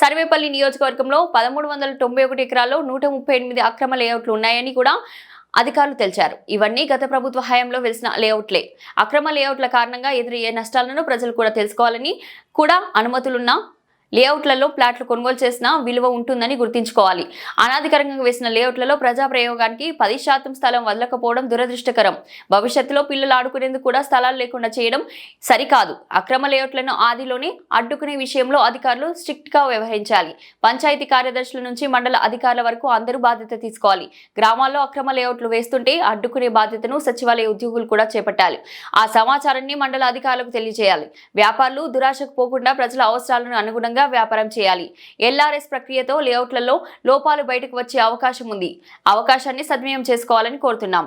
సర్వేపల్లి నియోజకవర్గంలో పదమూడు వందల తొంభై ఒకటి ఎకరాల్లో నూట ముప్పై ఎనిమిది అక్రమ లేఅవుట్లు ఉన్నాయని కూడా అధికారులు తెలిచారు. ఇవన్నీ గత ప్రభుత్వ హయాంలో వెలిసిన లేఅవుట్లే. అక్రమ లేఅవుట్ల కారణంగా ఎదురయ్యే నష్టాలను ప్రజలు కూడా తెలుసుకోవాలని కూడా అనుమతులున్న లేఅవుట్లలో ప్లాట్లు కొనుగోలు చేసిన విలువ ఉంటుందని గుర్తుంచుకోవాలి. అనాధికారికంగా వేసిన లేఅవుట్లలో ప్రజా ప్రయోగానికి పది శాతం స్థలం వదలకపోవడం దురదృష్టకరం. భవిష్యత్తులో పిల్లలు ఆడుకునేందుకు కూడా స్థలాలు లేకుండా చేయడం సరికాదు. అక్రమ లేఅవుట్లను ఆదిలోనే అడ్డుకునే విషయంలో అధికారులు స్ట్రిక్ట్గా వ్యవహరించాలి. పంచాయతీ కార్యదర్శుల నుంచి మండల అధికారుల వరకు అందరూ బాధ్యత తీసుకోవాలి. గ్రామాల్లో అక్రమ లేఅవుట్లు వేస్తుంటే అడ్డుకునే బాధ్యతను సచివాలయ ఉద్యోగులు కూడా చేపట్టాలి. ఆ సమాచారాన్ని మండల అధికారులకు తెలియజేయాలి. వ్యాపారులు దురాశకు పోకుండా ప్రజల అవసరాలను అనుగుణంగా వ్యాపారం చేయాలి. ఎల్ఆర్ఎస్ ప్రక్రియతో లేఅవుట్లలో లోపాలు బయటకు వచ్చే అవకాశం ఉంది. అవకాశాన్ని సద్వినియోగం చేసుకోవాలని కోరుతున్నాం.